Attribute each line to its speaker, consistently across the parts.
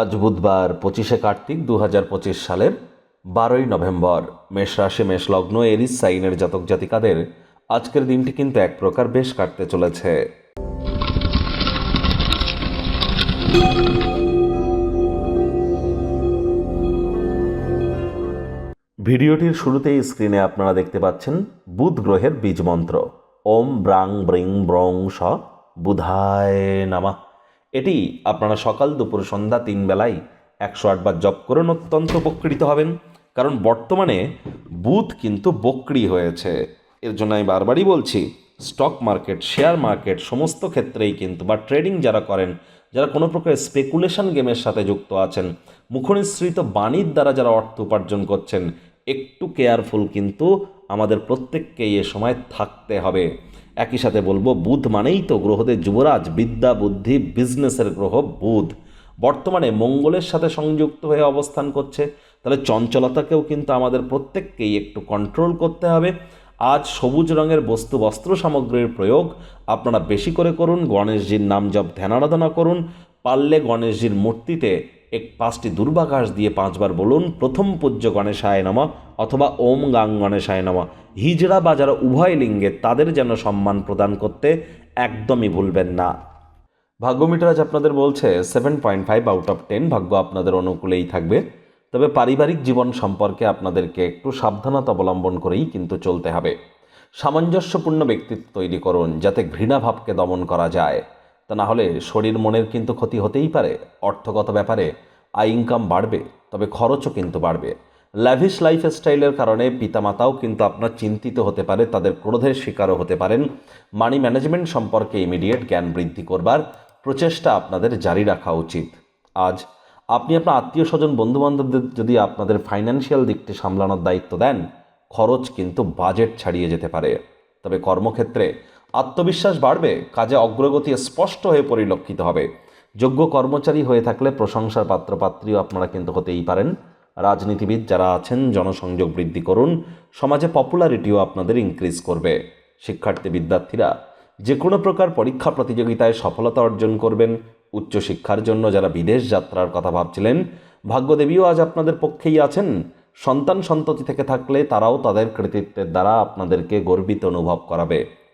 Speaker 1: আজ বুধবার পঁচিশে কার্তিক দু হাজার পঁচিশ সালের বারোই নভেম্বর। মেষ রাশি, মেষ লগ্ন, এরিস, সাইনের জাতক জাতিকাদের আজকের দিনটি কিন্তু এক প্রকার বেশ কাটতে চলেছে। ভিডিওটির শুরুতেই স্ক্রিনে আপনারা দেখতে পাচ্ছেন বুধ গ্রহের বীজ মন্ত্র। ওম ব্রাং ব্রিং ব্রং স বুধায় নামা। এটি আপনারা সকাল দুপুর সন্ধ্যা তিন বেলায় একশো আটবার জপ করুন, অত্যন্ত উপকৃত হবেন। কারণ বর্তমানে বুথ কিন্তু বক্রি হয়েছে। এর জন্য আমি বারবারই বলছি স্টক মার্কেট শেয়ার মার্কেট সমস্ত ক্ষেত্রেই কিন্তু বা ট্রেডিং যারা করেন, যারা কোনো প্রকার স্পেকুলেশন গেমের সাথে যুক্ত আছেন, মুখনিসৃত বাণীর দ্বারা যারা অর্থ উপার্জন করছেন, একটু কেয়ারফুল কিন্তু আমাদের প্রত্যেককেই এ সময় থাকতে হবে। একই সাথে বলব, বুধ মানেই তো গ্রহদের যুবরাজ, বিদ্যা, বুদ্ধি, বিজনেসের গ্রহ, বুধ। বর্তমানে মঙ্গলের সাথে সংযুক্ত হয়ে অবস্থান করছে। তাহলে চঞ্চলতাকেও কিন্তু আমাদের প্রত্যেককেই একটু কন্ট্রোল করতে হবে। আজ সবুজ রঙের বস্তু, বস্ত্র সামগ্রীর প্রয়োগ, আপনারা বেশি করে করুন। গণেশজির নাম জপ ধ্যান আরাধনা করুন। পারলে গণেশজির মূর্তিতে এক পাঁচটি দুর্বাঘাস দিয়ে পাঁচবার বলুন, প্রথম পূজ্য গণেশায় নমা অথবা ওম গাং গণেশায় নমা। হিজড়া বা যারা উভয় লিঙ্গে তাদের যেন সম্মান প্রদান করতে একদমই ভুলবেন না। ভাগ্যমিটার আজ আপনাদের বলছে seven point five out of ten ভাগ্য আপনাদের অনুকূলেই থাকবে। তবে পারিবারিক জীবন সম্পর্কে আপনাদেরকে একটু সাবধানতা অবলম্বন করেই কিন্তু চলতে হবে। সামঞ্জস্যপূর্ণ ব্যক্তিত্ব তৈরি করুন, যাতে ঘৃণাভাবকে দমন করা যায়। তা না হলে শরীর মনের কিন্তু ক্ষতি হতেই পারে। অর্থগত ব্যাপারে আয় ইনকাম বাড়বে, তবে খরচও কিন্তু বাড়বে। ল্যাভিশ লাইফ স্টাইলের কারণে পিতামাতাও কিন্তু আপনার চিন্তিত হতে পারে, তাদের ক্রোধের শিকারও হতে পারেন। মানি ম্যানেজমেন্ট সম্পর্কে ইমিডিয়েট জ্ঞান বৃদ্ধি করবার প্রচেষ্টা আপনাদের জারি রাখা উচিত। আজ আপনি আপনার আত্মীয় স্বজন, বন্ধুবান্ধবদের যদি আপনাদের ফাইন্যান্সিয়াল দিকটি সামলানোর দায়িত্ব দেন, খরচ কিন্তু বাজেট ছাড়িয়ে যেতে পারে। তবে কর্মক্ষেত্রে আত্মবিশ্বাস বাড়বে, কাজে অগ্রগতি স্পষ্ট হয়ে পরিলক্ষিত হবে। যোগ্য কর্মচারী হয়ে থাকলে প্রশংসার পাত্রপাত্রীও আপনারা কিন্তু হতেই পারেন। রাজনীতিবিদ যারা আছেন, জনসংযোগ বৃদ্ধি করুন, সমাজে পপুলারিটিও আপনাদের ইনক্রিজ করবে। শিক্ষার্থী বিদ্যার্থীরা যে কোনো প্রকার পরীক্ষা প্রতিযোগিতায় সফলতা অর্জন করবেন। উচ্চশিক্ষার জন্য যারা বিদেশ যাত্রার কথা ভাবছিলেন, ভাগ্যদেবীও আজ আপনাদের পক্ষেই আছেন। সন্তান সন্ততি থেকে থাকলে তারাও তাদের কৃতিত্বের দ্বারা আপনাদেরকে গর্বিত অনুভব করাবে।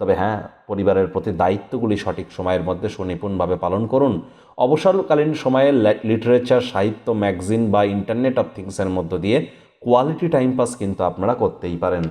Speaker 1: তবে হ্যাঁ পরিবারের প্রতি দায়িত্বগুলি সঠিক সময়ের মধ্যে সুনিপুণভাবে পালন করুন। অবসরকালীন সময়ে লিটারেচার সাহিত্য ম্যাগজিন বা ইন্টারনেট অফ থিংসের মধ্য দিয়ে কোয়ালিটি টাইম পাস কিন্তু আপনারা করতেই পারেন।